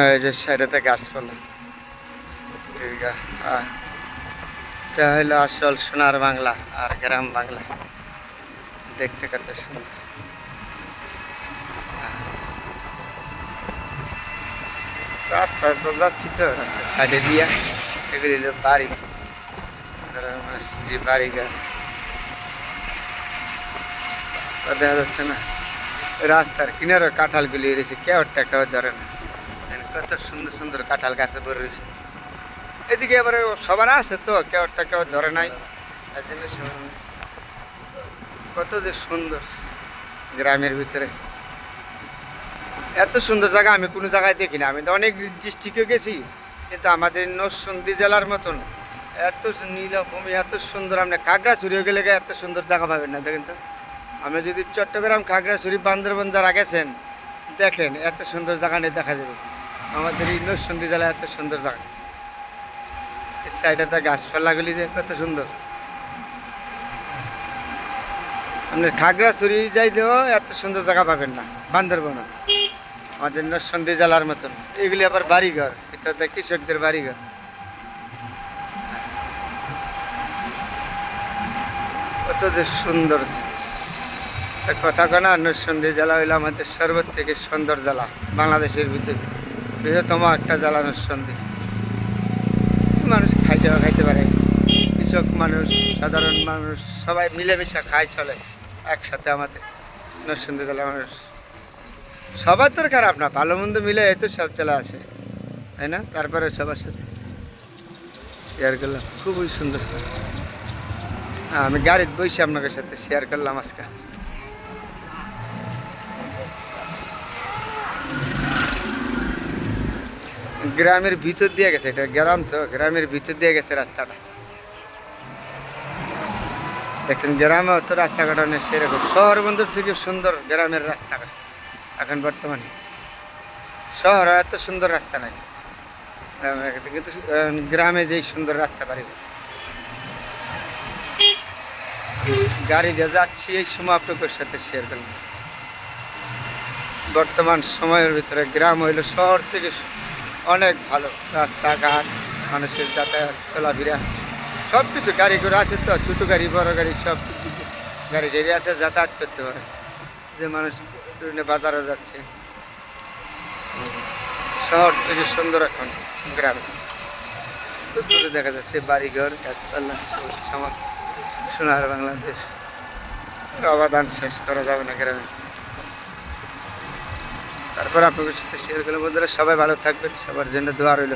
এই যে সাইডেতে গাছপালা এটা হলো আসল সোনার বাংলা আর গ্রাম বাংলা। দেখতে কত সুন্দর। রাস্তায় তো যাচ্ছি তো, সাইডে দিয়া। এগুলি বাড়ি। বাড়ি ঘর দেখা যাচ্ছে না। রাস্তার কিনারে কাঁঠালগুলি রয়েছে, কেউ টাকাও ধরে না। দেখেন কত সুন্দর সুন্দর কাঁঠাল গাছে ভরে রয়েছে। এদিকে এবারে সবার আছে তো, কেউ টাকাও ধরে নাই। কত যে সুন্দর গ্রামের ভিতরে। এত সুন্দর জায়গা আমি কোনো জায়গায় দেখি না। আমি তো অনেক ডিস্ট্রিক্টে গেছি, কিন্তু আমাদের নরসিংদী জেলার মতন এত নীলভূমি, এত সুন্দর। আপনি খাগড়াছড়িও গেলে এত সুন্দর জায়গা পাবেন না, দেখেন তো। আপনি যদি চট্টগ্রাম, খাগড়াছড়ি, বান্দরবন যারা গেছেন, দেখেন, এত সুন্দর জায়গা নিয়ে দেখা যাবে। আমাদের এই নরসিংদী জেলায় এত সুন্দর জায়গা। এই সাইডেতে গাছপালাগুলি যে কত সুন্দর। আপনি খাগড়াছড়ি যাইলেও এত সুন্দর জায়গা পাবেন না বান্দরবনও আমাদের নরসিংদী জেলার মতন। এগুলি আবার বাড়িঘর এটাতে কৃষকদের বাড়িঘর। কত যে সুন্দর। কথা কেনা নরসিংদী জেলা হইল আমাদের সর্বোচ্চ থেকে সুন্দর জেলা, বাংলাদেশের ভিতরে। বৃহত্তম একটা জেলা নরসিংদী মানুষ খাইতেও খাইতে পারে। কৃষক মানুষ, সাধারণ মানুষ, সবাই মিলেমিশে খায়, চলে একসাথে আমাদের। নরসিংদী জেলার মানুষ। সবার তো খারাপ না, ভালো মন্দ মিলে এই তো সব চলে আসে। তাই না? তারপরে সবার সাথে শেয়ার করলাম। খুবই সুন্দর। আমি গাড়িতে বসে আপনাদের সাথে শেয়ার করলাম আজকে। গ্রামের ভিতর দিয়ে গেছে, এটা গ্রাম তো, গ্রামের ভিতর দিয়ে গেছে রাস্তাটা। দেখেন, গ্রামে তো রাস্তাঘাট অনেক সেরকম। শহর বন্দর থেকে সুন্দর গ্রামের রাস্তাঘাট, এখন বর্তমানে। শহর এত সুন্দর রাস্তা নাই। কিন্তু গ্রামে যেই সুন্দর রাস্তা পারি গাড়ি দিয়ে যাচ্ছি, এই সময় আপনাদের সাথে শেয়ার করলাম। বর্তমান সময়ের ভিতরে গ্রাম হইল শহর থেকে অনেক ভালো রাস্তাঘাট, মানুষের যাতায়াত, চলাফেরা সব কিছু গাড়ি ঘোড়া আছে তো, ছোটো গাড়ি, বড় গাড়ি, সব কিছু। গাড়ি যেতে আছে, যাতায়াত করতে পারে যে মানুষ বাজারে যাচ্ছে। শহর থেকে সুন্দর এখন গ্রাম। দূরে দেখা যাচ্ছে বাড়িঘর সমাজ, সোনার বাংলাদেশ। অবদান শেষ করা যাবে না গ্রামে। তারপর আপনাদের সাথে শেয়ার করলে বন্ধুরা সবাই ভালো থাকবেন সবার জন্য দোয়া রইল।